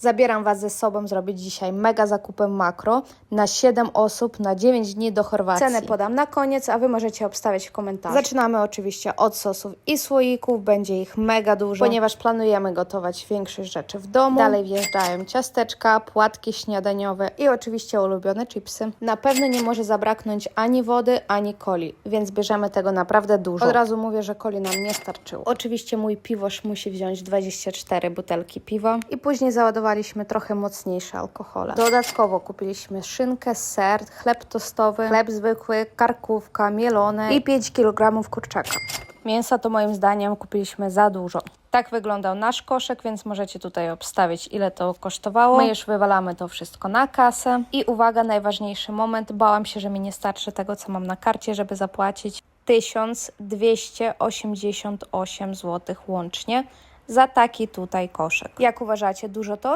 Zabieram Was ze sobą zrobić dzisiaj mega zakupy makro na 7 osób na 9 dni do Chorwacji. Cenę podam na koniec, a Wy możecie obstawiać w komentarzach. Zaczynamy oczywiście od sosów i słoików, będzie ich mega dużo, ponieważ planujemy gotować większość rzeczy w domu. Dalej wjeżdżają ciasteczka, płatki śniadaniowe i oczywiście ulubione chipsy. Na pewno nie może zabraknąć ani wody, ani coli, więc bierzemy tego naprawdę dużo. Od razu mówię, że coli nam nie starczyło. Oczywiście mój piwosz musi wziąć 24 butelki piwa i później załadowaliśmy trochę mocniejsze alkohole. Dodatkowo kupiliśmy szynkę, ser, chleb tostowy, chleb zwykły, karkówka, mielone i 5 kg kurczaka. Mięsa to moim zdaniem kupiliśmy za dużo. Tak wyglądał nasz koszyk, więc możecie tutaj obstawić, ile to kosztowało. My już wywalamy to wszystko na kasę. I uwaga, najważniejszy moment. Bałam się, że mi nie starczy tego, co mam na karcie, żeby zapłacić 1288 zł łącznie za taki tutaj koszyk. Jak uważacie, dużo to